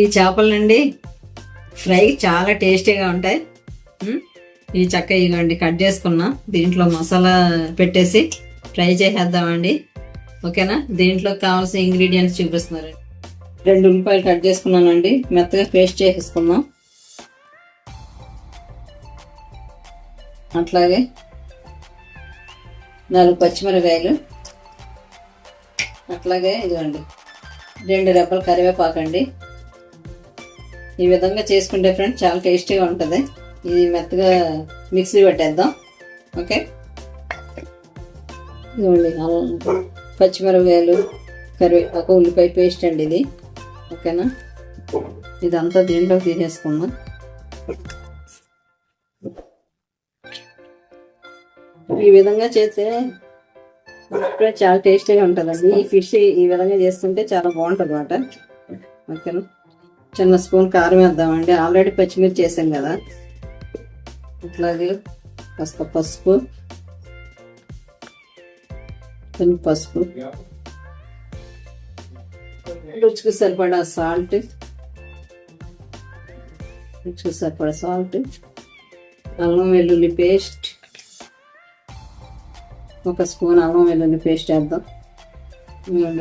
ఈ చేపలండి ఫ్రై చాలా టేస్టీగా ఉంటాయి. ఈ చక్క ఇగోండి కట్ చేసుకున్నా. దీంట్లో మసాలా పెట్టేసి ఫ్రై చేసేద్దామండి. ఓకేనా? దీంట్లో కావాల్సిన ఇంగ్రీడియంట్స్ చూపిస్తున్నారు. రెండు ఉల్లిపాయలు కట్ చేసుకున్నానండి. మెత్తగా పేస్ట్ చేసేసుకుందాం. అట్లాగే నాలుగు పచ్చిమిరకాయలు అట్లాగే ఇదిగోండి రెండు రెబ్బలు కరివేపాకండి. ఈ విధంగా చేసుకుంటే ఫ్రెండ్స్ చాలా టేస్టీగా ఉంటుంది. ఇది మెత్తగా మిక్సీ పెట్టేద్దాం. ఓకే ఇదిగోండి పచ్చిమిరపకాయలు కరివేపాకు ఉల్లిపాయ పేస్ట్ అండి ఇది. ఓకేనా ఇదంతా దీంట్లో తీసేసుకుందాం. ఈ విధంగా చేస్తే చాలా టేస్టీగా ఉంటుందండి. ఈ ఫిష్ ఈ విధంగా చేస్తుంటే చాలా బాగుంటుంది అన్నమాట ఓకేనా చిన్న స్పూన్ కారం వేద్దామండి. ఆల్రెడీ పచ్చిమిర్చి చేసాం కదా. అట్లాగే కాస్త పసుపు. కొంచెం పసుపు. రుచికి సరిపడా సాల్ట్ రుచికి సరిపడా సాల్ట్ అల్లం వెల్లుల్లి పేస్ట్ ఒక స్పూన్ అల్లం వెల్లుల్లి పేస్ట్ వేద్దాం.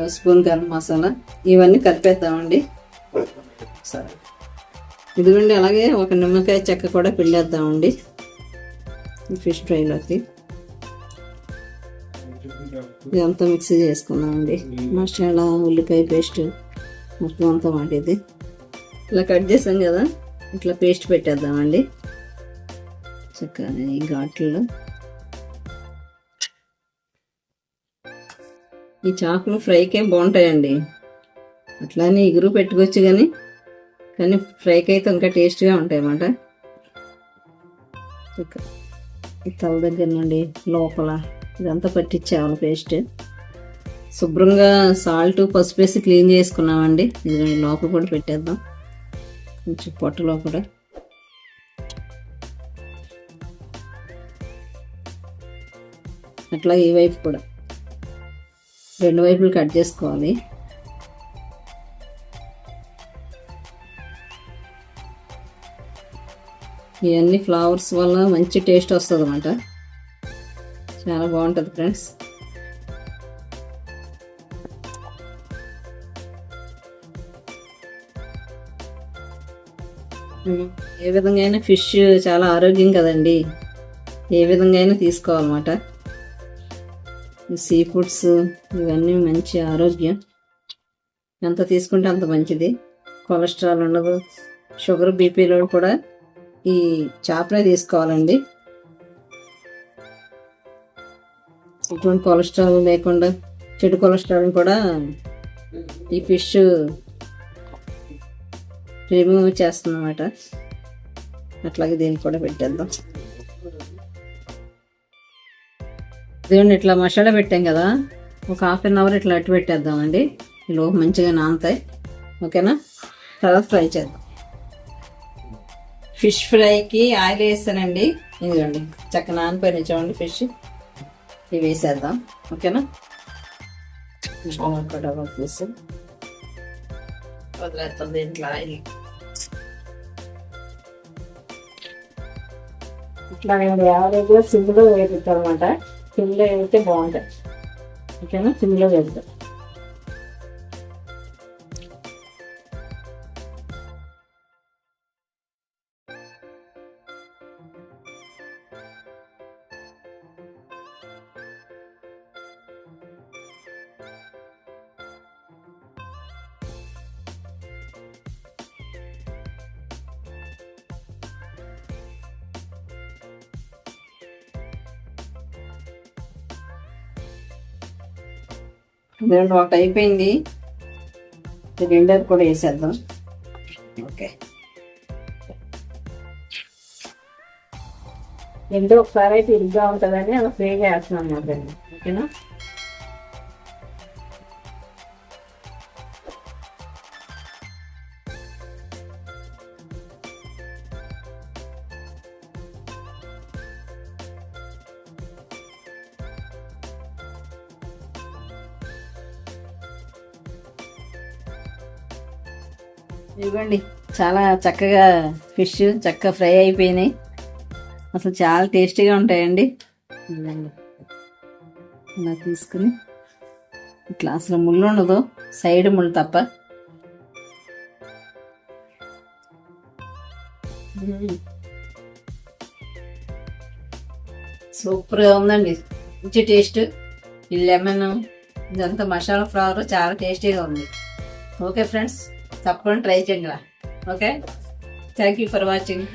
స్పూన్ గరం మసాలా. ఇవన్నీ కలిపేద్దామండి. సరే. ఇదిగోండి అలాగే ఒక నిమ్మకాయ చెక్క కూడా పిండేద్దామండి. ఈ ఫిష్ ఫ్రైలోకి. ఇదంతా మిక్సీ చేసుకుందామండి. మసాలా ఉల్లిపాయ పేస్ట్ మొత్తం అంతా వండేది. ఇలా కట్ చేసాం కదా ఇట్లా పేస్ట్ పెట్టేద్దామండి. చక్కగా ఈ ఘాట్లలో ఈ చాకులు ఫ్రైకే బాగుంటాయండి. అట్లానే ఇగురు పెట్టుకోవచ్చు కానీ కానీ ఫ్రైకి అయితే ఇంకా టేస్ట్గా ఉంటాయన్నమాట. ఈ తల దగ్గర నుండి లోపల ఇదంతా పట్టించేవాళ్ళ పేస్ట్. శుభ్రంగా సాల్ట్ పసుపు వేసి క్లీన్ చేసుకున్నామండి. ఇది లోపల కూడా పెట్టేద్దాం. కొంచెం పొట్టలో కూడా. అట్లా ఈ వైపు కూడా. రెండు వైపులు కట్ చేసుకోవాలి. ఇవన్నీ ఫ్లవర్స్ వల్ల మంచి టేస్ట్ వస్తుంది అన్నమాట చాలా బాగుంటుంది ఫ్రెండ్స్. ఏ విధంగా అయినా ఫిష్ చాలా ఆరోగ్యం కదండి. ఏ విధంగా అయినా తీసుకోవాలన్నమాట. సీ ఫుడ్స్ ఇవన్నీ మంచి ఆరోగ్యం. ఎంత తీసుకుంటే అంత మంచిది. కొలెస్ట్రాల్ ఉండదు. షుగర్ బీపీలో కూడా ఈ చేపనే తీసుకోవాలండి. ఎటువంటి కొలెస్ట్రాల్ లేకుండా చెడు కొలెస్ట్రాల్ కూడా ఈ ఫిష్ రిమూవ్ చేస్తుందన్నమాట. అట్లాగే దీన్ని కూడా పెట్టేద్దాం. దేవుడిని ఇట్లా మసాలా పెట్టాం కదా. ఒక హాఫ్ అన్ అవర్ ఇట్లా అట్టు పెట్టేద్దామండి. ఈ లోపు మంచిగా నానుతాయి. ఓకేనా? తర్వాత ఫ్రై చేద్దాం. ఫిష్ ఫ్రైకి ఆయిల్ వేస్తానండి. ఇదిగోండి చక్క నానిపోయిన చూడండి ఫిష్. ఇవి వేసేద్దాం. ఓకేనా? ఒక డబల్ పీస్. వదిలేస్తాం దీంట్లో ఆయిల్. ఇట్లా నేను యావరేజ్గా సిమ్లో వేపుతాం అనమాట సిమ్లో వేస్తే బాగుంటుంది. ఓకేనా? సిమ్లో వేద్దాం రెండు ఒకటి అయిపోయింది ఇది రెండోది కూడా వేసేద్దాం. ఓకే. రెండు ఒకసారి అయితే ఇదిగా ఉంటుందని అలా ఫ్రీగా వేస్తున్నాం అన్నమాట ఓకేనా? ఇవ్వండి చాలా చక్కగా ఫిష్ చక్కగా ఫ్రై అయిపోయినాయి. అసలు చాలా టేస్టీగా ఉంటాయండి. ఇలా తీసుకుని ఇట్లా అసలు ముళ్ళు ఉండదు సైడ్ ముళ్ళు తప్ప. సూపర్గా ఉందండి మంచి టేస్ట్. ఈ లెమన్ ఇదంతా మసాలా ఫ్లవర్ చాలా టేస్టీగా ఉంది. Okay friends. తప్పకుండా ట్రై చేయండి okay? Thank you for watching